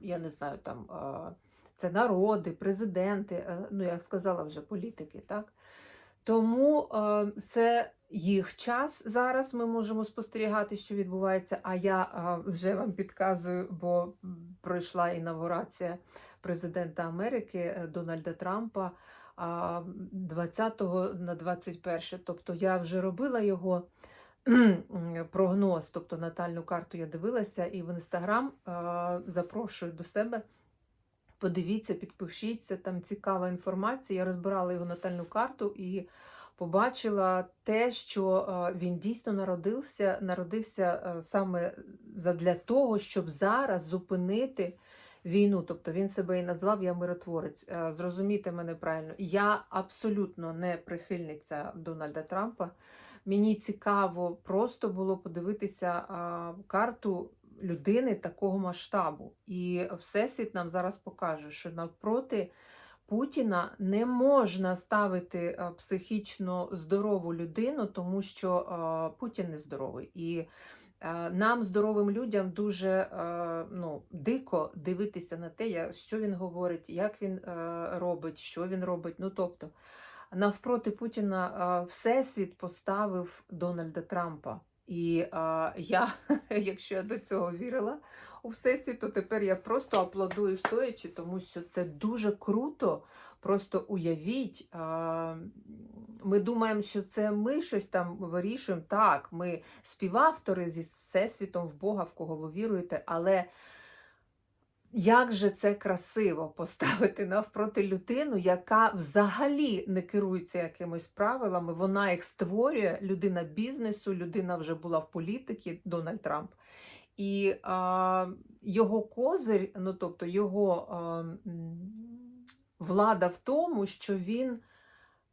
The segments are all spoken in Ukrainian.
я не знаю, там це народи, президенти, е, ну я сказала вже політики, так? Тому це їх час зараз. Ми можемо спостерігати, що відбувається. А я вже вам підказую, бо пройшла інавгурація президента Америки е, Дональда Трампа 20 на 21. Тобто я вже робила його прогноз, тобто натальну карту я дивилася, і в інстаграм запрошую до себе. Подивіться, підпишіться, там цікава інформація. Я розбирала його натальну карту і побачила те, що він дійсно народився, народився саме для того, щоб зараз зупинити війну. Тобто він себе і назвав Я миротворець. Зрозумійте мене правильно, я абсолютно не прихильниця Дональда Трампа. Мені цікаво просто було подивитися карту людини такого масштабу. І Всесвіт нам зараз покаже, що навпроти Путіна не можна ставити психічно здорову людину, тому що Путін не здоровий. І нам, здоровим людям, дуже ну, дико дивитися на те, що він говорить, як він робить, що він робить. Ну, тобто, навпроти Путіна Всесвіт поставив Дональда Трампа. І а, я, якщо я до цього вірила у Всесвіт, то тепер я просто аплодую стоячи, тому що це дуже круто. Просто уявіть, а, ми думаємо, що це ми щось там вирішуємо. Так, ми співавтори зі Всесвітом в Бога, в кого ви віруєте, але. Як же це красиво поставити навпроти людину, яка взагалі не керується якимись правилами, вона їх створює, людина бізнесу, людина вже була в політиці, Дональд Трамп. І а, його козир, ну тобто його а, влада в тому, що він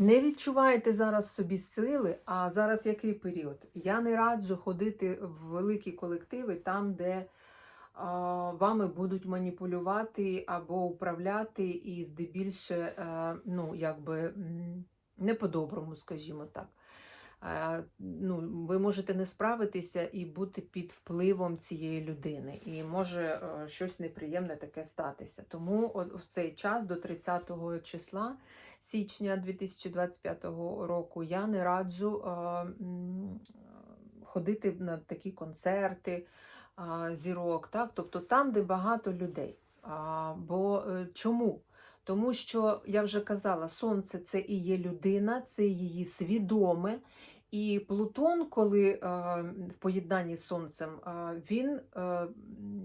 не відчуваєте зараз собі сили, а зараз який період? Я не раджу ходити в великі колективи там, де вами будуть маніпулювати або управляти, і здебільше, е, ну, якби не по-доброму, скажімо так. Е, Ну, ви можете не справитися і бути під впливом цієї людини, і може е, щось неприємне таке статися. Тому в цей час до 30 числа січня 2025 року я не раджу е, ходити на такі концерти зірок, так? тобто там, де багато людей. Бо чому? Тому що я вже казала, сонце це і є людина, це її свідоме. І Плутон, коли е, в поєднанні з сонцем, е, він е,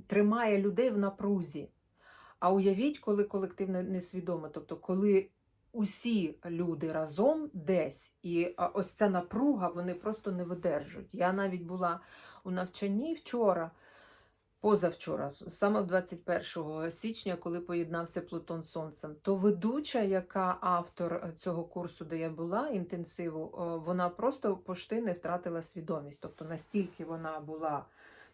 тримає людей в напрузі. А уявіть, коли колективне несвідоме, тобто коли усі люди разом десь, і ось ця напруга вони просто не видержують. Я навіть була у навчанні вчора, позавчора, саме 21 січня, коли поєднався Плутон з Сонцем, то ведуча, яка автор е, цього курсу, де я була, інтенсиву, е, вона просто пошти не втратила свідомість. Тобто настільки вона була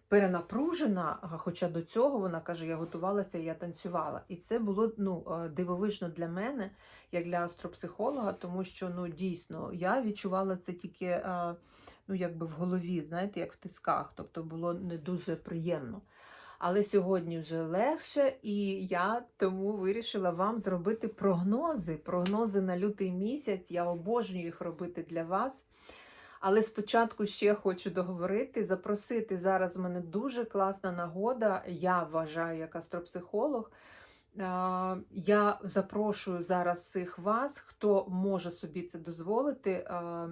перенапружена, хоча до цього вона каже, я готувалася, я танцювала. І це було ну, е, дивовижно для мене, як для астропсихолога, тому що ну, дійсно я відчувала це тільки ну, якби в голові, знаєте, як в тисках. Тобто було не дуже приємно. Але сьогодні вже легше, і я тому вирішила вам зробити прогнози. Прогнози на лютий місяць. Я обожнюю їх робити для вас. Але спочатку ще хочу договорити, запросити зараз в мене дуже класна нагода. Я вважаю, як астропсихолог, Я запрошую зараз всіх вас, хто може собі це дозволити,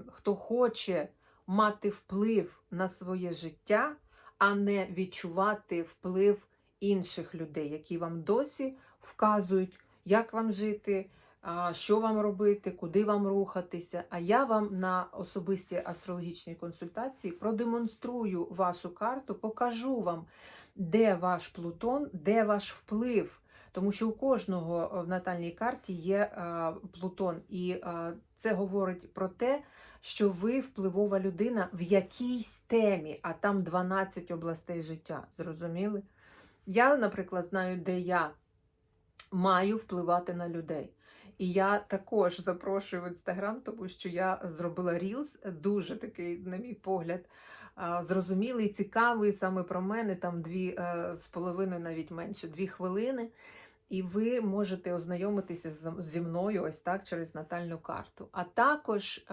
хто хоче мати вплив на своє життя, а не відчувати вплив інших людей, які вам досі вказують, як вам жити, що вам робити, куди вам рухатися. А я вам на особистій астрологічній консультації продемонструю вашу карту, покажу вам, де ваш Плутон, де ваш вплив. Тому що у кожного в натальній карті є Плутон, і це говорить про те, що ви впливова людина в якійсь темі, а там 12 областей життя. Зрозуміли? Я, наприклад, знаю, де я маю впливати на людей. І я також запрошую в інстаграм, тому що я зробила рілс, дуже такий, на мій погляд, зрозумілий, цікавий саме про мене, там дві е, з половиною, навіть менше, дві хвилини. І ви можете ознайомитися зі мною ось так через натальну карту. А також е,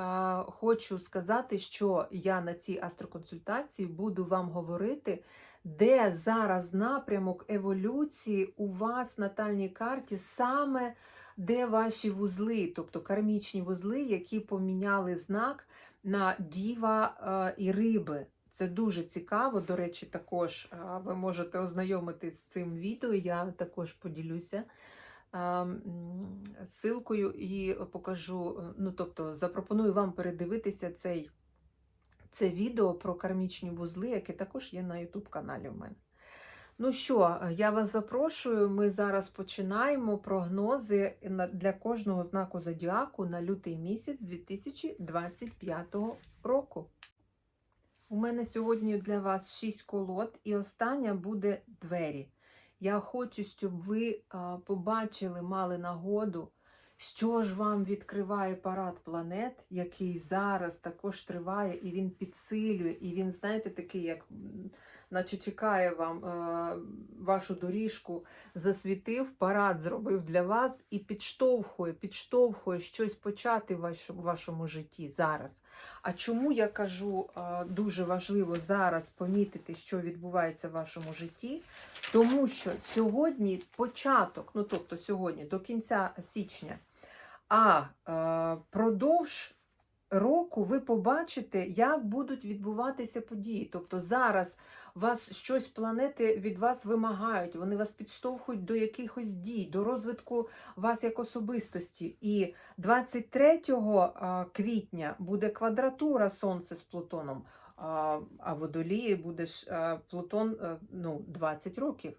хочу сказати, що я на цій астроконсультації буду вам говорити, де зараз напрямок еволюції у вас натальній карті, саме де ваші вузли, тобто кармічні вузли, які поміняли знак на діва е, і риби. Це дуже цікаво. До речі, також ви можете ознайомитись з цим відео. Я також поділюся ссылкою і покажу. е, Ну, тобто, запропоную вам передивитися цей, це відео про кармічні вузли, яке також є на YouTube каналі в мене. Ну що, я вас запрошую. Ми зараз починаємо прогнози для кожного знаку зодіаку на лютий місяць 2025 року. У мене сьогодні для вас 6 колод, і остання буде двері. Я хочу, щоб ви побачили, мали нагоду, що ж вам відкриває парад планет, який зараз також триває, і він підсилює, і він, знаєте, такий, як наче чекає вам е, вашу доріжку, засвітив, парад зробив для вас і підштовхує, підштовхує щось почати в вашому, житті зараз. А чому я кажу, е, дуже важливо зараз помітити, що відбувається в вашому житті? Тому що сьогодні початок, ну тобто сьогодні до кінця січня, а е, продовж року ви побачите, як будуть відбуватися події. Тобто зараз вас щось планети від вас вимагають, вони вас підштовхують до якихось дій, до розвитку вас як особистості. І 23 а, квітня буде квадратура Сонця з Плутоном, а Водолії буде ж а, Плутон ну, 20 років.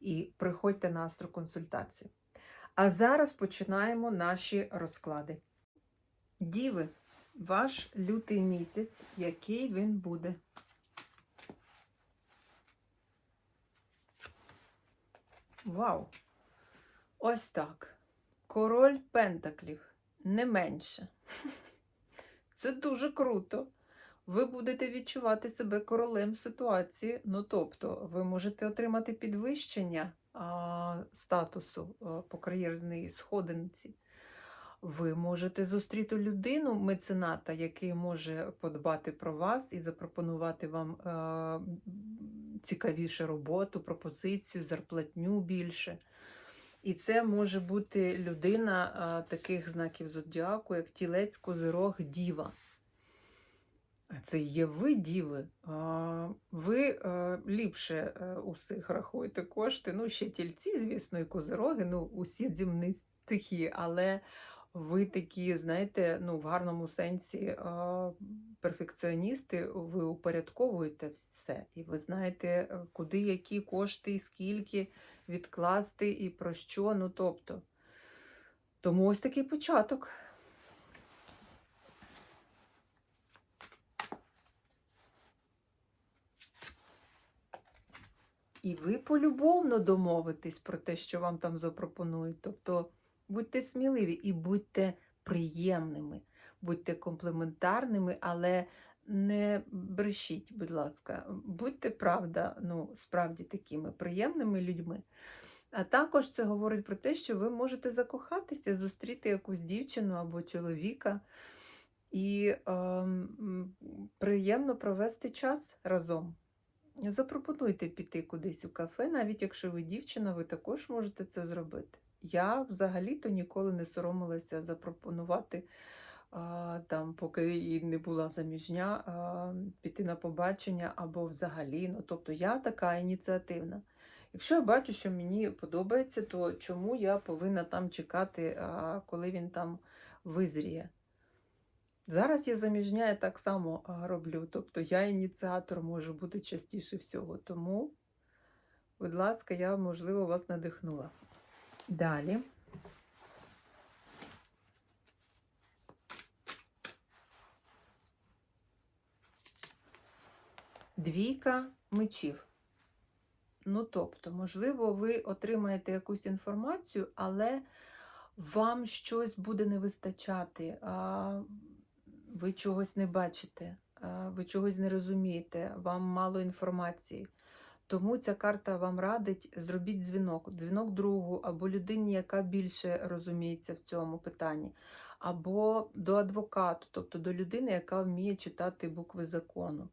і приходьте на астроконсультацію. А зараз починаємо наші розклади. Діви, ваш лютий місяць, який він буде? Вау! Ось так. Король Пентаклів не менше. Це дуже круто. Ви будете відчувати себе королем ситуації. Ну, тобто, ви можете отримати підвищення а, статусу а, по кар'єрній сходинці. Ви можете зустріти людину, мецената, який може подбати про вас і запропонувати вам а, цікавішу роботу, пропозицію, зарплатню більше. І це може бути людина а, таких знаків зодіаку, як тілець, козирог, діва. Це є ви, діви. Ви е, ліпше е, усіх рахуєте кошти. Ну, ще тільці, звісно, і козироги, ну, усі земні стихії, але ви такі, знаєте, ну, в гарному сенсі а, перфекціоністи, ви упорядковуєте все. І ви знаєте, е, куди які кошти, скільки відкласти і про що. Ну, тобто, тому ось такий початок. І ви полюбовно домовитесь про те, що вам там запропонують. Тобто будьте сміливі і будьте приємними, будьте комплементарними, але не брешіть, будь ласка, будьте правда, ну, справді такими приємними людьми. А також це говорить про те, що ви можете закохатися, зустріти якусь дівчину або чоловіка і ем, приємно провести час разом. Запропонуйте піти кудись у кафе, навіть якщо ви дівчина, ви також можете це зробити. Я взагалі-то ніколи не соромилася запропонувати, а, там, поки і не була заміжня, а, піти на побачення або взагалі. Ну, тобто я така ініціативна. Якщо я бачу, що мені подобається, то чому я повинна там чекати, а, коли він там визріє? Зараз я заміжня, я так само роблю. Тобто я ініціатор можу бути частіше всього. Тому, будь ласка, я, можливо, вас надихнула. Далі. Двійка мечів. Ну, тобто, можливо, ви отримаєте якусь інформацію, але вам щось буде не вистачати, ви чогось не бачите, ви чогось не розумієте, вам мало інформації. Тому ця карта вам радить, зробіть дзвінок, дзвінок другу, або людині, яка більше розуміється в цьому питанні, або до адвокату, тобто до людини, яка вміє читати букви закону.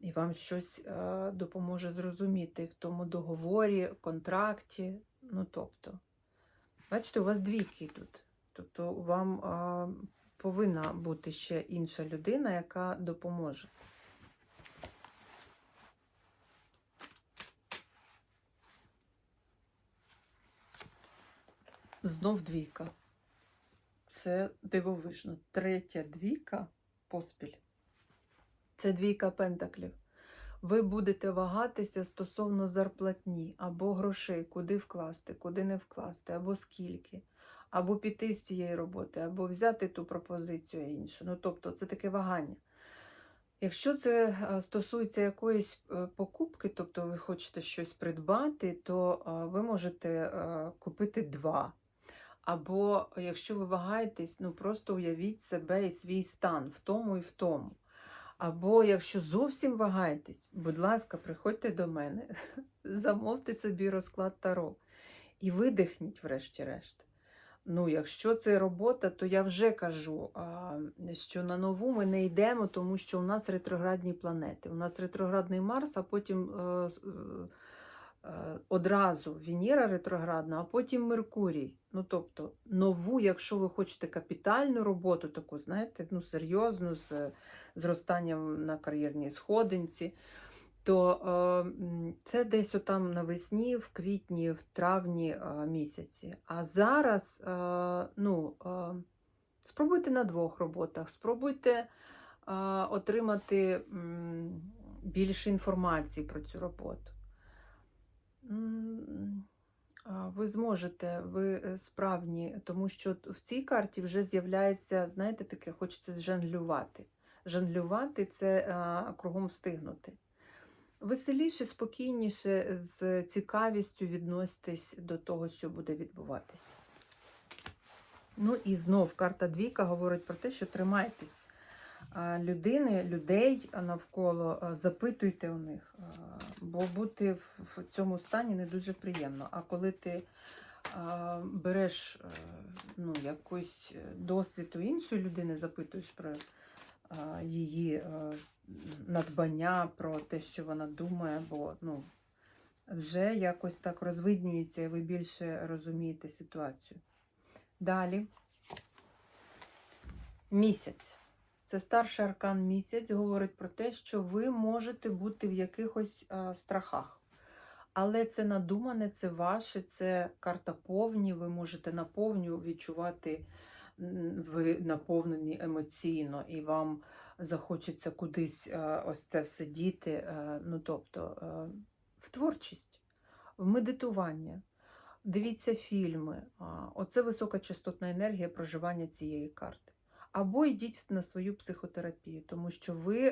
І вам щось е, допоможе зрозуміти в тому договорі, контракті. Ну, тобто, бачите, у вас двійки тут. Тобто, вам е, повинна бути ще інша людина, яка допоможе. Знов двійка. Це дивовижно. Третя двійка поспіль. Це двійка пентаклів. Ви будете вагатися стосовно зарплатні або грошей, куди вкласти, куди не вкласти, або скільки, або піти з цієї роботи, або взяти ту пропозицію іншу. Ну, тобто, це таке вагання. Якщо це е, стосується якоїсь е, покупки, тобто ви хочете щось придбати, то е, ви можете купити два. Або якщо ви вагаєтесь, ну просто уявіть себе і свій стан в тому і в тому. Або якщо зовсім вагаєтесь, будь ласка, приходьте до мене, замовте собі розклад таро і видихніть, врешті-решт. Ну, якщо це робота, то я вже кажу, що на нову ми не йдемо, тому що у нас ретроградні планети. У нас ретроградний Марс, а потім е, е, одразу Венера ретроградна, а потім Меркурій. Ну, тобто, нову, якщо ви хочете капітальну роботу, таку, знаєте, ну, серйозну, з зростанням на кар'єрній сходинці, то це десь отам навесні, в квітні, в травні місяці. А зараз ну, спробуйте на двох роботах, спробуйте отримати більше інформації про цю роботу. Ви зможете, ви е, справні, тому що в цій карті вже з'являється, знаєте, таке, хочеться зжанглювати. Жанглювати це кругом встигнути. Веселіше, спокійніше, з цікавістю відноситись до того, що буде відбуватись. Ну і знов карта двійка говорить про те, що тримайтесь людини, людей навколо, запитуйте у них, бо бути в цьому стані не дуже приємно. А коли ти береш ну, якийсь досвід у іншої людини, запитуєш про її надбання, про те, що вона думає, бо ну, вже якось так розвиднюється, і ви більше розумієте ситуацію. Далі місяць. Це старший аркан місяць говорить про те, що ви можете бути в якихось а, страхах. Але це надумане, це ваше, це карта повні, ви можете наповню відчувати ви наповнені емоційно і вам захочеться кудись е, ось це все діти. е, Ну, тобто е, в творчість, в медитування. Дивіться фільми. Оце високочастотна енергія проживання цієї карти. Або йдіть на свою психотерапію, тому що ви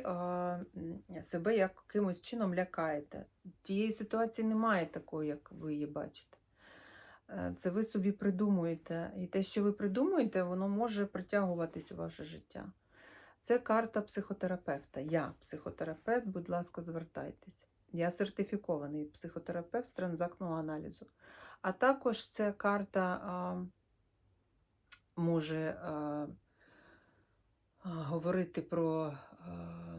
себе якимось чином лякаєте. Тієї ситуації немає такої, як ви її бачите. Е, Це ви собі придумуєте. І те, що ви придумуєте, воно може притягуватись у ваше життя. Це карта психотерапевта. Я психотерапевт, будь ласка, звертайтеся. Я сертифікований психотерапевт з транзактного аналізу. А також це карта а, може а, говорити про а,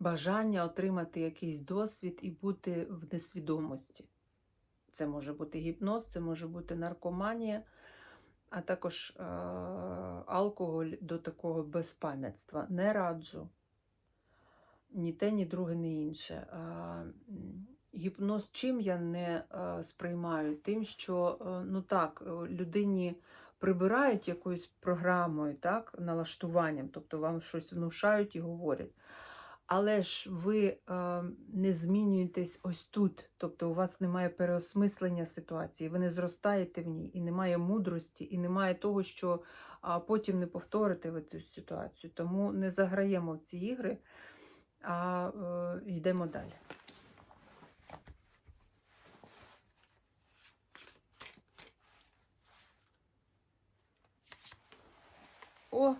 бажання отримати якийсь досвід і бути в несвідомості. Це може бути гіпноз, це може бути наркоманія, а також е, алкоголь до такого безпам'ятства. Не раджу ні те, ні друге, ні інше. Е, гіпноз чим я не е, сприймаю? Тим, що ну так, людині прибирають якоюсь програмою, так, налаштуванням, тобто вам щось внушають і говорять. Але ж ви е, не змінюєтесь ось тут, тобто у вас немає переосмислення ситуації, ви не зростаєте в ній, і немає мудрості, і немає того, що а, потім не повторите ви цю ситуацію. Тому не заграємо в ці ігри, а е, йдемо далі. О,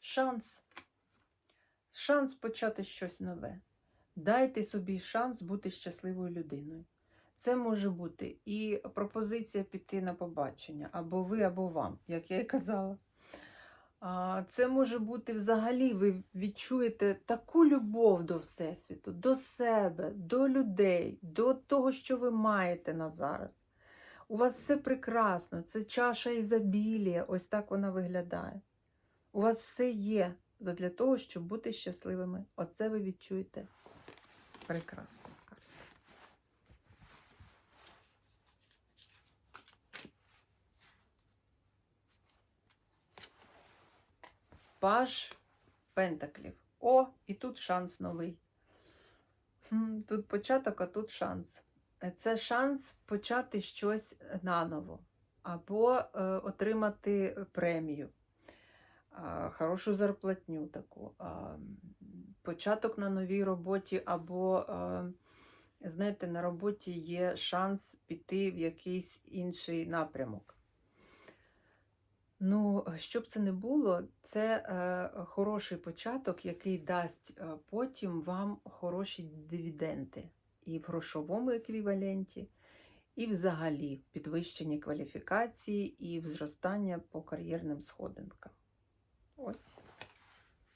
шанс. Шанс почати щось нове. Дайте собі шанс бути щасливою людиною. Це може бути і пропозиція піти на побачення, або ви, або вам, як я і казала. Це може бути взагалі, ви відчуєте таку любов до Всесвіту, до себе, до людей, до того, що ви маєте на зараз. У вас все прекрасно, це чаша ізобілія, ось так вона виглядає. У вас все є задля того, щоб бути щасливими. Оце ви відчуєте прекрасно. Паж Пентаклів. О, і тут шанс новий. Тут початок, а тут шанс. Це шанс почати щось наново, або е, отримати премію, е, хорошу зарплатню таку, початок на новій роботі, або, знаєте, на роботі є шанс піти в якийсь інший напрямок. Ну, що б це не було, це е, хороший початок, який дасть е, потім вам хороші дивіденди і в грошовому еквіваленті, і взагалі в підвищенні кваліфікації, і зростання по кар'єрним сходинкам. Ось.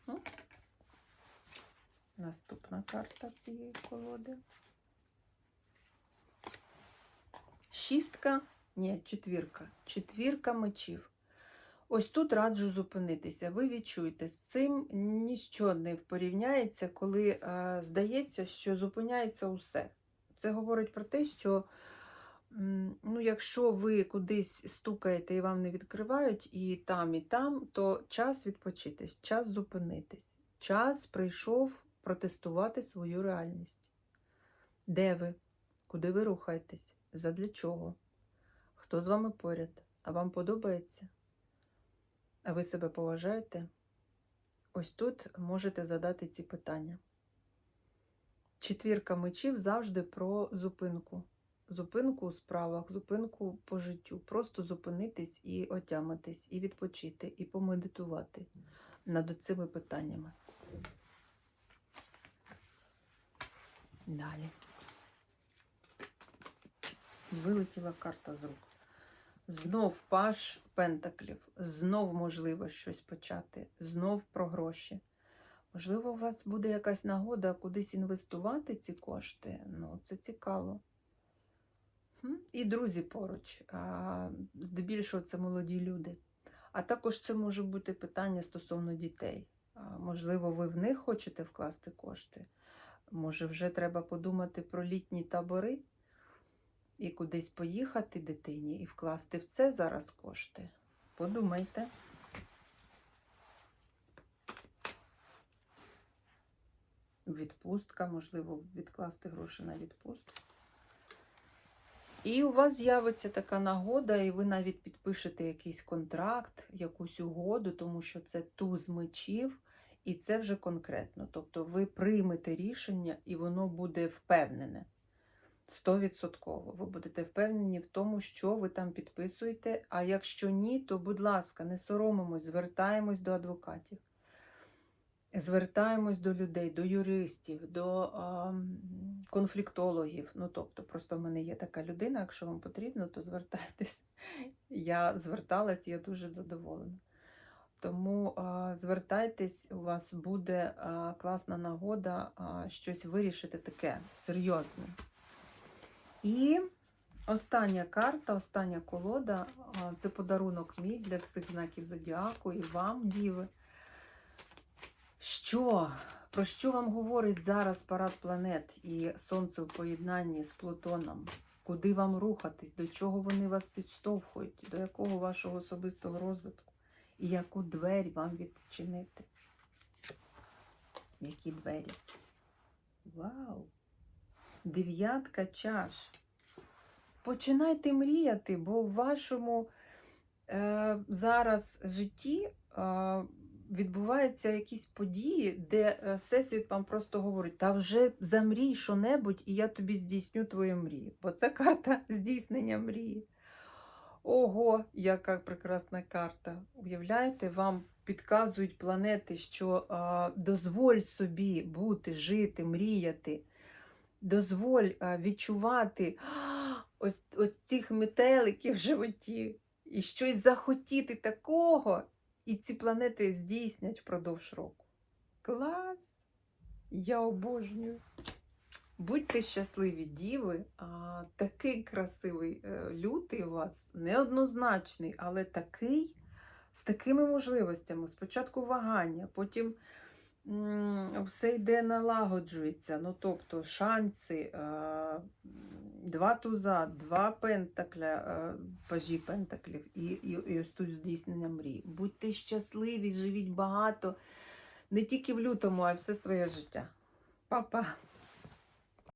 Ну. Наступна карта цієї колоди. Шістка, ні, четвірка. Четвірка мечів. Ось тут раджу зупинитися. Ви відчуєте, з цим ніщо не порівняється, коли е, здається, що зупиняється усе. Це говорить про те, що ну, якщо ви кудись стукаєте і вам не відкривають, і там, і там, то час відпочити, час зупинитись. Час прийшов протестувати свою реальність. Де ви? Куди ви рухаєтесь? Задля чого? Хто з вами поряд? А вам подобається? А ви себе поважаєте? Ось тут можете задати ці питання. Четвірка мечів завжди про зупинку. Зупинку у справах, зупинку по життю. Просто зупинитись і отямитись, і відпочити, і помедитувати над цими питаннями. Далі. Вилетіла карта з рук. Знов паш пентаклів, знов можливо щось почати, знов про гроші. Можливо, у вас буде якась нагода кудись інвестувати ці кошти. Ну, це цікаво. І друзі поруч. Здебільшого це молоді люди. А також це може бути питання стосовно дітей. Можливо, ви в них хочете вкласти кошти. Може, вже треба подумати про літні табори. і кудись поїхати дитині і вкласти в це зараз кошти. Подумайте. Відпустка, можливо, відкласти гроші на відпустку. І у вас з'явиться така нагода, і ви навіть підпишете якийсь контракт, якусь угоду, тому що це туз мечів, і це вже конкретно. Тобто ви приймете рішення, і воно буде впевнене. Стовідсотково. Ви будете впевнені в тому, що ви там підписуєте. А якщо ні, то, будь ласка, не соромимось, звертаємось до адвокатів. Звертаємось до людей, до юристів, до а, конфліктологів. Ну, тобто, просто в мене є така людина, якщо вам потрібно, то звертайтесь. Я зверталась, я дуже задоволена. Тому а, звертайтесь, у вас буде а, класна нагода а, щось вирішити таке серйозне. І остання карта, остання колода а, це подарунок мій для всіх знаків зодіаку і вам, діви. Що? Про що вам говорить зараз парад планет і Сонце в поєднанні з Плутоном? Куди вам рухатись? До чого вони вас підштовхують? До якого вашого особистого розвитку? І яку двері вам відчинити? Які двері? Вау! Дев'ятка чаш. Починайте мріяти, бо в вашому е, зараз житті е, відбуваються якісь події, де е, Всесвіт вам просто говорить, та вже замрій що-небудь, і я тобі здійсню твою мрію. Бо це карта здійснення мрії. Ого, яка прекрасна карта. Уявляєте, вам підказують планети, що а, дозволь собі бути, жити, мріяти. Дозволь а, відчувати ось, ось цих метеликів в животі і щось захотіти такого, і ці планети здійснять впродовж року. Клас! Я обожнюю. Будьте щасливі, діви. А, такий красивий е, лютий у вас, неоднозначний, але такий з такими можливостями. Спочатку вагання, потім м, все йде налагоджується. Ну, тобто шанси, е, два туза, два пентакля, е, пажі пентаклів і, і, і ось тут здійснення мрій. Будьте щасливі, живіть багато, не тільки в лютому, а й все своє життя. Па-па!